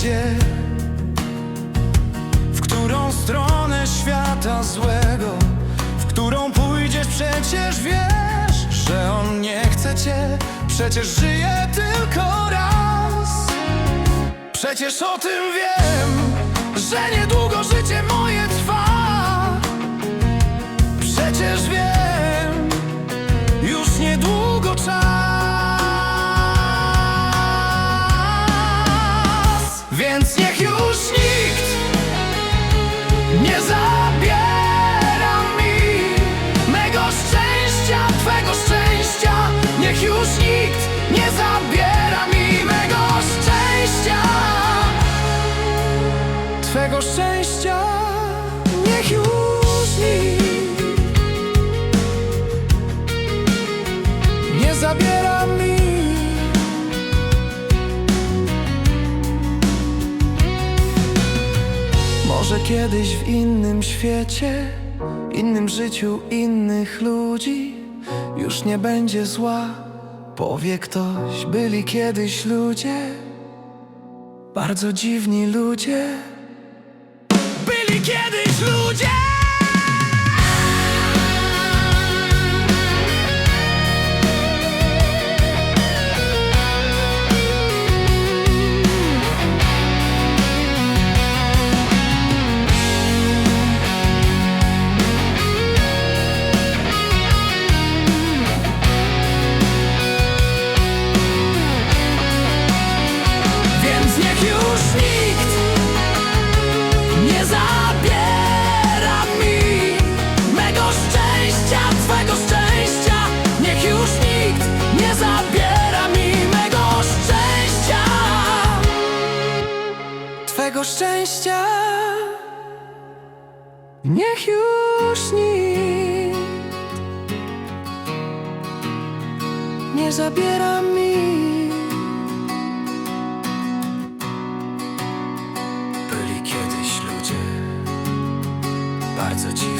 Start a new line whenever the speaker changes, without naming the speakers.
gdzie W którą stronę świata złego W którą pójdziesz przecież wiesz Że on nie chce cię Przecież żyje tylko raz. Przecież o tym wiem Że niedługo życie moje już nikt nie zabiera mi mego szczęścia, twego szczęścia. Niech już nikt nie zabiera mi mego szczęścia, twego szczęścia. Niech już nikt nie zabiera Może kiedyś w innym świecie, innym życiu innych ludzi już nie będzie zła. Powie ktoś, byli kiedyś ludzie, bardzo dziwni ludzie. Byli kiedyś ludzie! Niech już nikt nie zabiera mi. Byli kiedyś ludzie bardzo ci